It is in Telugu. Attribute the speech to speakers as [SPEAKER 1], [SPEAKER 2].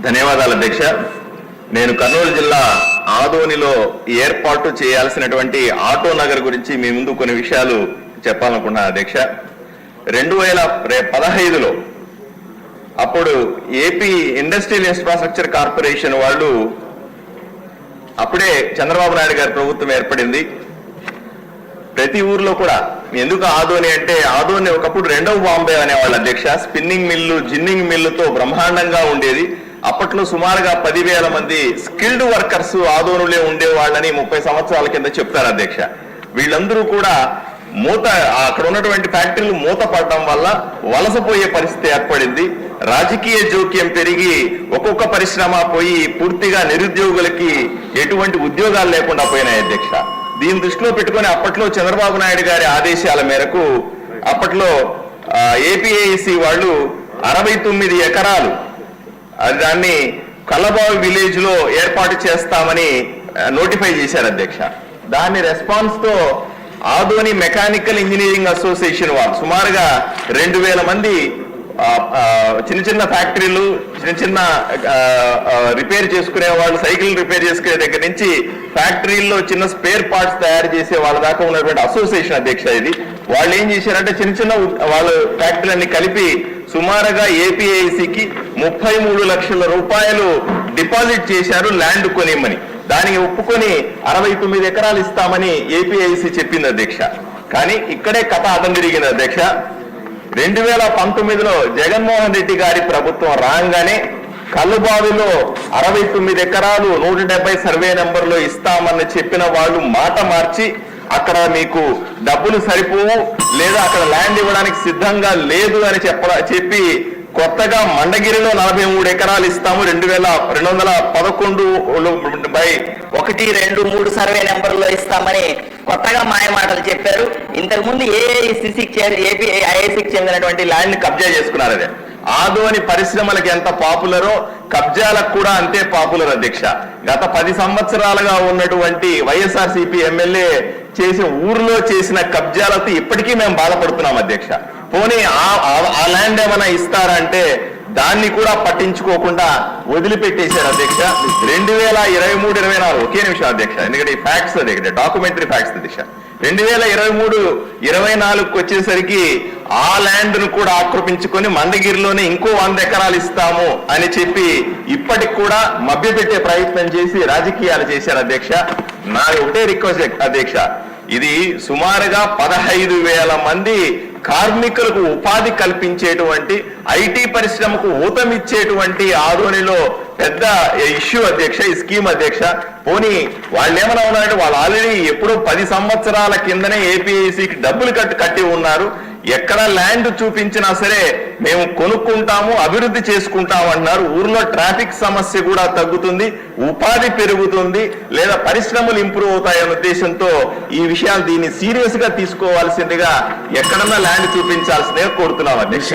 [SPEAKER 1] ధన్యవాదాలు అధ్యక్ష. నేను కర్నూలు జిల్లా ఆదోనిలో ఏర్పాటు చేయాల్సినటువంటి ఆటో నగర్ గురించి మీ ముందు కొన్ని విషయాలు చెప్పాలనుకున్నాను అధ్యక్ష. రెండు వేల పదహైదులో అప్పుడు ఏపీ ఇండస్ట్రియల్ ఇన్ఫ్రాస్ట్రక్చర్ కార్పొరేషన్ వాళ్ళు అప్పుడే చంద్రబాబు నాయుడు గారి ప్రభుత్వం ఏర్పడింది. ప్రతి ఊర్లో కూడా ఎందుకు ఆదోని అంటే ఆదోని ఒకప్పుడు రెండవ బాంబే అనేవాళ్ళు అధ్యక్ష. స్పిన్నింగ్ మిల్లు జిన్నింగ్ మిల్లుతో బ్రహ్మాండంగా ఉండేది. అప్పట్లో సుమారుగా పదివేల మంది స్కిల్డ్ వర్కర్స్ ఆదోనులే ఉండేవాళ్ళని ముప్పై సంవత్సరాల కింద చెప్తారు అధ్యక్ష. వీళ్ళందరూ కూడా మూత అక్కడ ఉన్నటువంటి ఫ్యాక్టరీలు మూత పడడం వల్ల వలసపోయే పరిస్థితి ఏర్పడింది. రాజకీయ జోక్యం పెరిగి ఒక్కొక్క పరిశ్రమ పోయి పూర్తిగా నిరుద్యోగులకి ఎటువంటి ఉద్యోగాలు లేకుండా పోయినాయి అధ్యక్ష. దీన్ని దృష్టిలో పెట్టుకొని అప్పట్లో చంద్రబాబు నాయుడు గారి ఆదేశాల మేరకు అప్పట్లో ఏపీఐసి వాళ్ళు అరవై తొమ్మిది ఎకరాలు దాన్ని కల్లబావి విలేజ్లో ఏర్పాటు చేస్తామని నోటిఫై చేశారు అధ్యక్ష. దాని రెస్పాన్స్తో ఆదోని మెకానికల్ ఇంజనీరింగ్ అసోసియేషన్ వాళ్ళు సుమారుగా రెండు వేల మంది చిన్న చిన్న ఫ్యాక్టరీలు చిన్న చిన్న రిపేర్ చేసుకునే వాళ్ళు సైకిల్ రిపేర్ చేసుకునే దగ్గర నుంచి ఫ్యాక్టరీల్లో చిన్న స్పేర్ పార్ట్స్ తయారు చేసే వాళ్ళ దాకా ఉన్నటువంటి అసోసియేషన్ అధ్యక్ష ఇది. వాళ్ళు ఏం చేశారంటే చిన్న చిన్న వాళ్ళు వాళ్ళ ఫ్యాక్టరీలన్నీ కలిపి సుమారుగా ఏపీఐసికి ముప్పై మూడు లక్షల రూపాయలు డిపాజిట్ చేశారు ల్యాండ్ కొనిమ్మని దానికి ఒప్పుకొని అరవై తొమ్మిది ఎకరాలు ఇస్తామని ఏపీఐసి చెప్పింది అధ్యక్ష. కానీ ఇక్కడే కథ అదం తిరిగింది అధ్యక్ష. రెండు వేల పంతొమ్మిదిలో జగన్మోహన్ రెడ్డి గారి ప్రభుత్వం రాగానే కల్లుబావిలో అరవై తొమ్మిది ఎకరాలు నూట డెబ్బై సర్వే నెంబర్లో ఇస్తామని చెప్పిన వాళ్ళు మాట మార్చి అక్కడ మీకు డబ్బులు సరిపోవు లేదా అక్కడ ల్యాండ్ ఇవ్వడానికి సిద్ధంగా లేదు అని చెప్ప చెప్పి కొత్తగా మండగిరిలో నలభై మూడు ఎకరాలు ఇస్తాము. రెండు వేల రెండు వందల పదకొండు బై
[SPEAKER 2] ఒకటి రెండు మూడు సర్వే నెంబర్లో ఇస్తామని కొత్తగా మాయ మాటలు చెప్పారు. ఇంతకు ముందు ఏఐసిసికి ఏపీ ఐఐసికి చెందినటువంటి
[SPEAKER 1] ల్యాండ్ కబ్జా చేసుకున్నారు అదే. ఆదోని పరిశ్రమలకు ఎంత పాపులరో కబ్జాలకు కూడా అంతే పాపులర్ అధ్యక్ష. గత పది సంవత్సరాలుగా ఉన్నటువంటి వైఎస్ఆర్ సిపి ఎమ్మెల్యే చేసిన ఊర్లో చేసిన కబ్జాలతో ఇప్పటికీ మేము బాధపడుతున్నాం అధ్యక్ష. పోనీ ఆ- ఆ- ఆ ల్యాండ్ ఏమైనా ఇస్తారంటే దాన్ని కూడా పట్టించుకోకుండా వదిలిపెట్టేశారు అధ్యక్ష. రెండు వేల ఇరవై మూడు ఇరవై నాలుగు ఒకే నిమిషం అధ్యక్ష. ఎందుకంటే ఈ ఫ్యాక్ట్స్ అధ్యక్ష డాక్యుమెంటరీ ఫ్యాక్ట్స్ అధ్యక్ష. రెండు వేల ఇరవై మూడు ఇరవై నాలుగుకి వచ్చేసరికి ఆ ల్యాండ్ను కూడా ఆక్రమించుకొని మందగిరిలోనే ఇంకో వంద ఎకరాలు ఇస్తాము అని చెప్పి ఇప్పటికి కూడా మభ్యపెట్టే ప్రయత్నం చేసి రాజకీయాలు చేశారు అధ్యక్ష. నా ఒకటే రిక్వెస్ట్ అధ్యక్ష. ఇది సుమారుగా పదహైదు వేల మంది కార్మికులకు ఉపాధి కల్పించేటువంటి ఐటీ పరిశ్రమకు ఊతమిచ్చేటువంటి ఆదోనిలో పెద్ద ఇష్యూ అధ్యక్ష ఈ స్కీమ్ అధ్యక్ష. పోనీ వాళ్ళు ఏమైనా ఉన్నారంటే వాళ్ళు ఆల్రెడీ ఎప్పుడో పది సంవత్సరాల కిందనే ఏపీఐసికి డబ్బులు కట్టి కట్టి ఉన్నారు. ఎక్కడ ల్యాండ్ చూపించినా సరే మేము కొనుక్కుంటాము అభివృద్ధి చేసుకుంటాము అంటున్నారు. ఊర్లో ట్రాఫిక్ సమస్య కూడా తగ్గుతుంది ఉపాధి పెరుగుతుంది లేదా పరిశ్రమలు ఇంప్రూవ్ అవుతాయనే ఉద్దేశంతో ఈ విషయాలు దీన్ని సీరియస్గా తీసుకోవాల్సిందిగా ఎక్కడన్నా ల్యాండ్ చూపించాల్సిందిగా కోరుతున్నాం అధ్యక్ష